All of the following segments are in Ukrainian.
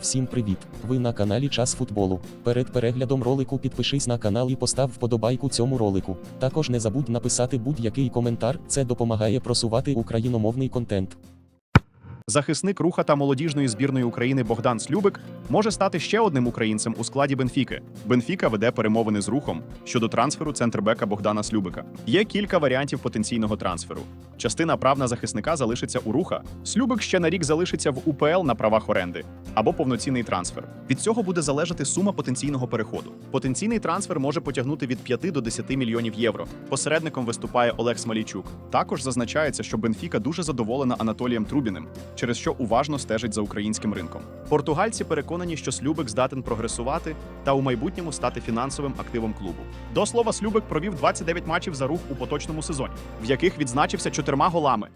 Всім привіт! Ви на каналі Час футболу. Перед переглядом ролику підпишись на канал і постав вподобайку цьому ролику. Також не забудь написати будь-який коментар, це допомагає просувати україномовний контент. Захисник руха та молодіжної збірної України Богдан Слюбик може стати ще одним українцем у складі Бенфіки. Бенфіка веде перемовини з рухом щодо трансферу центрбека Богдана Слюбика. Є кілька варіантів потенційного трансферу. Частина прав на захисника залишиться у руха. Слюбик ще на рік залишиться в УПЛ на правах оренди або повноцінний трансфер. Від цього буде залежати сума потенційного переходу. Потенційний трансфер може потягнути від 5 до 10 мільйонів євро. Посередником виступає Олег Смолійчук. Також зазначається, що Бенфіка дуже задоволена Анатолієм Трубіним, через що уважно стежить за українським ринком. Португальці переконані, що Слюбик здатен прогресувати та у майбутньому стати фінансовим активом клубу. До слова, Слюбик провів 29 матчів за рух у поточному сезоні, в яких відзначився чотирма голами.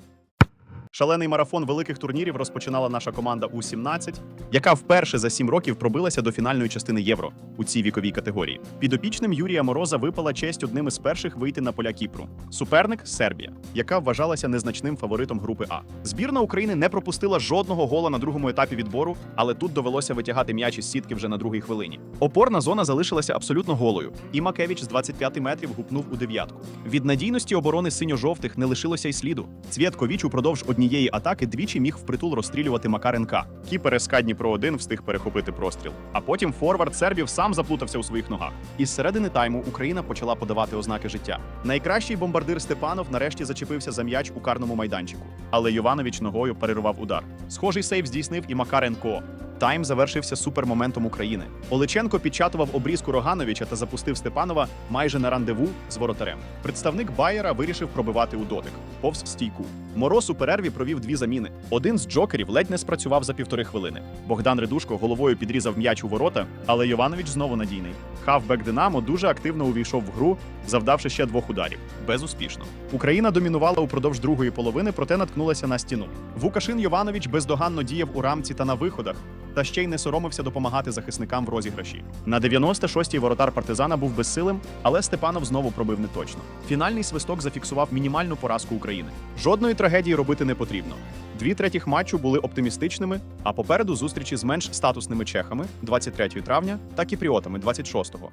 Шалений марафон великих турнірів розпочинала наша команда У-17, яка вперше за сім років пробилася до фінальної частини євро у цій віковій категорії. Підопічним Юрія Мороза випала честь одним із перших вийти на поля Кіпру. Суперник Сербія, яка вважалася незначним фаворитом групи А. Збірна України не пропустила жодного гола на другому етапі відбору, але тут довелося витягати м'яч із сітки вже на другій хвилині. Опорна зона залишилася абсолютно голою, і Макевич з 25 метрів гупнув у дев'ятку. Від надійності оборони синьо-жовтих не лишилося й сліду. Цвєтковіч упродовж однієї атаки двічі міг впритул розстрілювати Макаренка. Кіпер СК Дніпро 1 встиг перехопити простріл. А потім форвард сербів сам заплутався у своїх ногах. Із середини тайму Україна почала подавати ознаки життя. Найкращий бомбардир Степанов нарешті зачепився за м'яч у карному майданчику, але Йованович ногою перервав удар. Схожий сейв здійснив і Макаренко. Тайм завершився супермоментом України. Олеченко підчатував обрізку Рогановича та запустив Степанова майже на рандеву з воротарем. Представник Байера вирішив пробивати у дотик, повз стійку. Мороз у перерві провів дві заміни. Один з джокерів ледь не спрацював за півтори хвилини. Богдан Редушко головою підрізав м'яч у ворота, але Йованович знову надійний. Хавбек Динамо дуже активно увійшов в гру, завдавши ще двох ударів. Безуспішно. Україна домінувала упродовж другої половини, проте наткнулася на стіну. Вукашин Йованович бездоганно діяв у рамці та на виходах, та ще й не соромився допомагати захисникам в розіграші. На 96-й воротар партизана був безсилим, але Степанов знову пробив неточно. Фінальний свисток зафіксував мінімальну поразку України. Жодної трагедії робити не потрібно. Дві третіх матчу були оптимістичними, а попереду зустрічі з менш статусними чехами 23 травня та кіпріотами 26-го.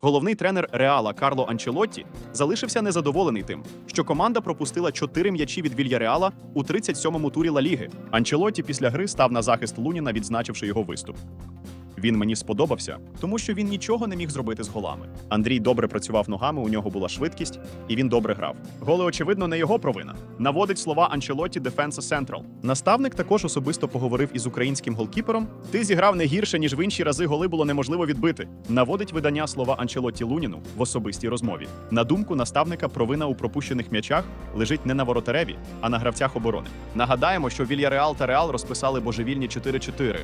Головний тренер Реала Карло Анчелотті залишився незадоволений тим, що команда пропустила чотири м'ячі від Вільяреала у 37-му турі Ла Ліги. Анчелотті після гри став на захист Луніна, відзначивши його виступ. Він мені сподобався, тому що він нічого не міг зробити з голами. Андрій добре працював ногами, у нього була швидкість, і він добре грав. Голи, очевидно, не його провина. Наводить слова Анчелотті Дефенса Сентрал. Наставник також особисто поговорив із українським голкіпером. Ти зіграв не гірше, ніж в інші рази голи було неможливо відбити. Наводить видання слова Анчелотті Луніну в особистій розмові. На думку наставника, провина у пропущених м'ячах лежить не на воротареві, а на гравцях оборони. Нагадаємо, що Вільяреал та Реал розписали божевільні 4-4.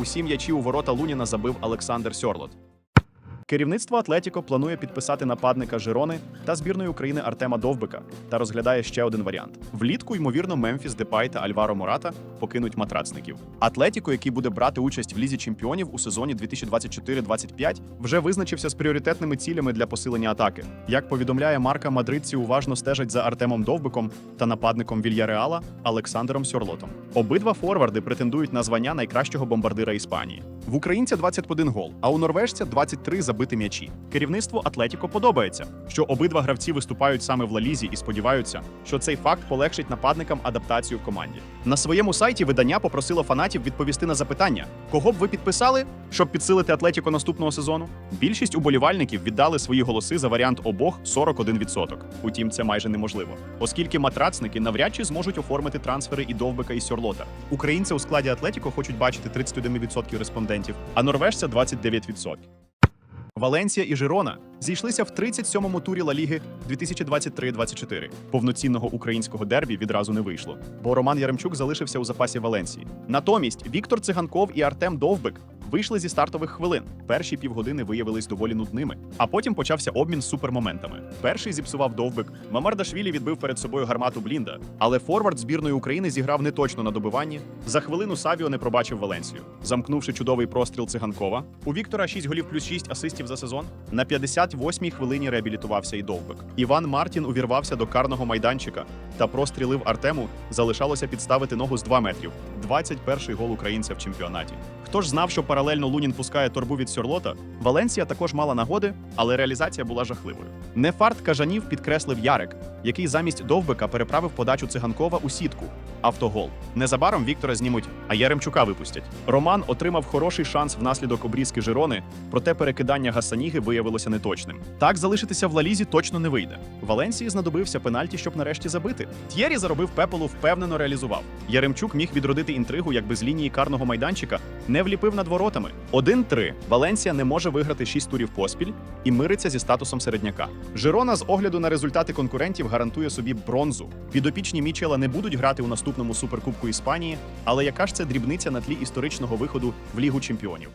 Усі м'ячі у ворота Луніна забив Олександр Сьорлот. Керівництво Атлетіко планує підписати нападника Жирони та збірної України Артема Довбика та розглядає ще один варіант. Влітку, ймовірно, Мемфіс Депай та Альваро Мората покинуть матрацників. Атлетіко, який буде брати участь в лізі чемпіонів у сезоні 2024-25, вже визначився з пріоритетними цілями для посилення атаки. Як повідомляє Марка, мадридці уважно стежать за Артемом Довбиком та нападником Вільяреала Олександром Сьорлотом. Обидва форварди претендують на звання найкращого бомбардира Іспанії. В українця 21 гол, а у норвежця 23 забити м'ячі. Керівництву Атлетіко подобається, що обидва гравці виступають саме в Лалізі і сподіваються, що цей факт полегшить нападникам адаптацію в команді. На своєму сайті видання попросило фанатів відповісти на запитання: кого б ви підписали, щоб підсилити Атлетіко наступного сезону? Більшість уболівальників віддали свої голоси за варіант обох 41%. Утім, це майже неможливо, оскільки матрацники навряд чи зможуть оформити трансфери і Довбика і Сьорлота. Українця у складі Атлетіко хочуть бачити 31% респондентів, а норвежця 29%. Валенсія і Жирона зійшлися в 37-му турі Ла Ліги 2023-24. Повноцінного українського дербі відразу не вийшло, бо Роман Яремчук залишився у запасі Валенсії. Натомість Віктор Циганков і Артем Довбик Вийшли зі стартових хвилин. Перші півгодини виявились доволі нудними, а потім почався обмін супермоментами. Перший зіпсував довбик. Мамардашвілі відбив перед собою гармату Блінда, але форвард збірної України зіграв неточно на добиванні. За хвилину Савіо не пробачив Валенсію, замкнувши чудовий простріл циганкова. У Віктора 6 голів плюс 6 асистів за сезон. На 58-й хвилині реабілітувався і довбик. Іван Мартін увірвався до карного майданчика та прострілив Артему. Залишалося підставити ногу з 2 метрів. 21-й гол українця в чемпіонаті. Хто ж знав, що паралельно Лунін пускає торбу від Сьорлота? Валенсія також мала нагоди, але реалізація була жахливою. Нефарт кажанів підкреслив Ярик, який замість довбика переправив подачу циганкова у сітку. Автогол. Незабаром Віктора знімуть, а Яремчука випустять. Роман отримав хороший шанс внаслідок обрізки Жирони, проте перекидання Гасаніги виявилося неточним. Так залишитися в Лалізі точно не вийде. Валенсії знадобився пенальті, щоб нарешті забити. Т'єрі заробив пепелу, впевнено реалізував. Яремчук міг відродити інтригу, якби з лінії карного майданчика не вліпив над воротами. 1-3. Валенсія не може виграти 6 турів поспіль і мириться зі статусом середняка. Жирона з огляду на результати конкурентів гарантує собі бронзу. Підопічні Мічела не будуть грати у наступному суперкубку Іспанії, але яка ж це дрібниця на тлі історичного виходу в Лігу чемпіонів?